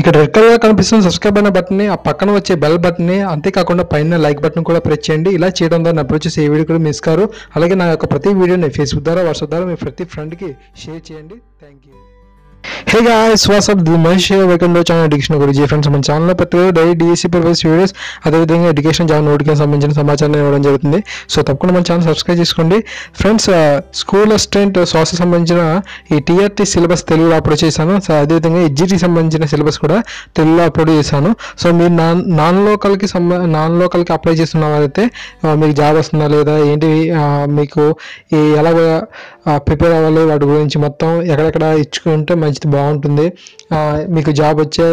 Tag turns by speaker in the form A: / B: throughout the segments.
A: ఇక్కడ red colour కనిపిస్తున్న subscribe అయిన బటన్ని ఆ పక్కన వచ్చే బెల్ బటన్ని అంతేకాకుండా పైన లైక్ బటన్ కూడా ప్రెస్ చేయండి. ఇలా చేయడం ద్వారా నప్పుడు వచ్చేసి ఏ వీడియో కూడా మిస్ కారు. అలాగే నా యొక్క ప్రతి వీడియోని ఫేస్బుక్ ద్వారా వాట్సాప్ ద్వారా మీ ప్రతి ఫ్రెండ్కి షేర్ చేయండి. Thank you hey guys what's up the Mahesh welcome to channel education గురించి ఫ్రెండ్స్ మన ఛానల్లో ప్రతి డైలీ డిఎస్సీ పర్పస్ వీడియోస్ అదేవిధంగా ఎడ్యుకేషన్ జాబ్ నోటికి సంబంధించిన సమాచారం ఇవ్వడం జరుగుతుంది. సో తప్పకుండా మన ఛానల్ సబ్స్క్రైబ్ చేసుకోండి. ఫ్రెండ్స్ స్కూల్ అసిస్టెంట్ శ్వాస సంబంధించిన ఈ టీఆర్టీ సిలబస్ తెలుగులో అప్లోడ్ చేశాను. సో అదేవిధంగా ఎడ్జిటీ సంబంధించిన సిలబస్ కూడా తెలుగులో అప్లోడ్ చేశాను. సో మీరు నాన్ నాన్ లోకల్కి సంబ నాన్ లోకల్కి అప్లై చేస్తున్న వారైతే మీకు జాబ్ వస్తుందా లేదా ఏంటి మీకు ఈ ఎలాగ ప్రిపేర్ అవ్వాలి వాటి గురించి మొత్తం ఎక్కడెక్కడ ఇచ్చుకుంటే మంచిది. బాగుంటుంది. మీకు జాబ్ వచ్చే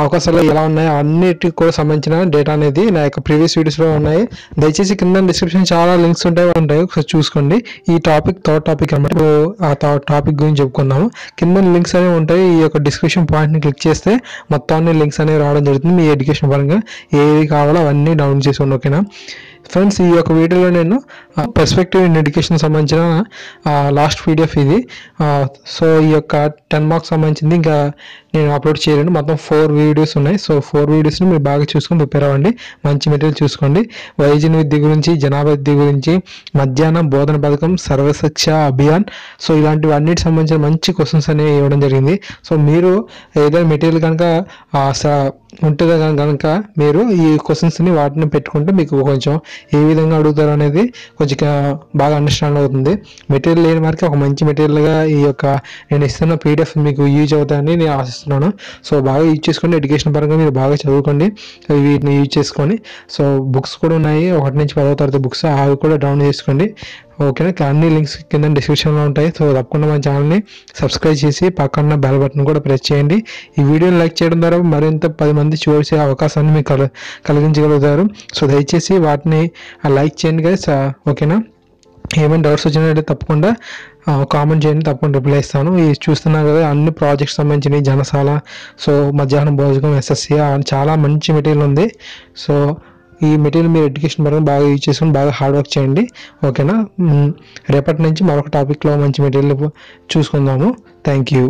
A: అవకాశాలు ఎలా ఉన్నాయి అన్నిటికి కూడా సంబంధించిన డేటా అనేది నా యొక్క ప్రీవియస్ వీడియోస్లో ఉన్నాయి. దయచేసి కింద డిస్క్రిప్షన్ చాలా లింక్స్ ఉంటాయి ఉంటాయి. ఒకసారి చూసుకోండి. ఈ టాపిక్ థర్డ్ టాపిక్ అనమాట ఇప్పుడు ఆ టాపిక్ గురించి చెప్పుకున్నాము కింద లింక్స్ అనేవి ఉంటాయి. ఈ యొక్క డిస్క్రిప్షన్ పాయింట్ని క్లిక్ చేస్తే మొత్తం అన్ని లింక్స్ అనేవి రావడం జరుగుతుంది. మీ ఎడ్యుకేషన్ పరంగా ఏవి కావాలో అవన్నీ డౌన్లోడ్ చేసుకోండి ఓకేనా ఫ్రెండ్స్ ఈ యొక్క వీడియోలో నేను పర్స్పెక్టివ్ ఇన్ ఎడ్యుకేషన్ సంబంధించిన లాస్ట్ పీడిఎఫ్ ఇది. సో ఈ యొక్క టెన్ మార్క్స్ సంబంధించింది ఇంకా నేను అప్లోడ్ చేయలేను. మొత్తం ఫోర్ వీడియోస్ ఉన్నాయి. సో ఫోర్ వీడియోస్ని మీరు బాగా చూసుకొని ప్రిపేర్ అవ్వండి. మంచి మెటీరియల్ చూసుకోండి. వైద్య విద్య గురించి జనాభా విద్య గురించి మధ్యాహ్నం బోధన పథకం సర్వశిక్ష అభియాన్. సో ఇలాంటివి అన్నిటి సంబంధించిన మంచి క్వశ్చన్స్ అనేవి ఇవ్వడం జరిగింది. సో మీరు ఏదైనా మెటీరియల్ కనుక ఉంటుందా కనుక మీరు ఈ క్వశ్చన్స్ని వాటిని పెట్టుకుంటే మీకు కొంచెం ఏ విధంగా అడుగుతారు అనేది కొంచెం బాగా అండర్స్టాండ్ అవుతుంది. మెటీరియల్ లేని వారికి ఒక మంచి మెటీరియల్గా ఈ యొక్క నేను ఇస్తున్న పీడిఎఫ్ మీకు యూజ్ అవుతాయని నేను ఆశిస్తున్నాను. సో బాగా యూజ్ చేసుకోండి. ఎడ్యుకేషన్ పరంగా మీరు బాగా చదువుకోండి. వీటిని యూజ్ చేసుకొని. సో బుక్స్ కూడా ఉన్నాయి. ఒకటి నుంచి పదవ తరగతి బుక్స్ అవి కూడా డౌన్లోడ్ చేసుకోండి. ఓకేనా అన్ని లింక్స్ కింద డిస్క్రిప్షన్లో ఉంటాయి. సో తప్పకుండా మన ఛానల్ని సబ్స్క్రైబ్ చేసి పక్కన బెల్ బటన్ కూడా ప్రెస్ చేయండి. ఈ వీడియోని లైక్ చేయడం ద్వారా మరింత పది మంది చూసే అవకాశాన్ని మీకు కల కలిగించగలుగుతారు. సో దయచేసి వాటిని లైక్ చేయండి కదా ఓకేనా ఏమైనా డౌట్స్ వచ్చినట్లయితే తప్పకుండా కామెంట్ చేయండి. తప్పకుండా రిప్లై ఇస్తాను ఈ చూస్తున్నా కదా అన్ని ప్రాజెక్ట్స్ సంబంధించినవి జనసాల సో మధ్యాహ్నం భోజనం ఎస్ఎస్సి చాలా మంచి మెటీరియల్ ఉంది. సో ఈ మెటీరియల్ మీరు ఎడ్యుకేషన్ పరంగా బాగా యూజ్ చేసుకుని బాగా హార్డ్ వర్క్ చేయండి. ఓకేనా రేపటి నుంచి మరొక టాపిక్లో మంచి మెటీరియల్ చూసుకుందాము. Thank you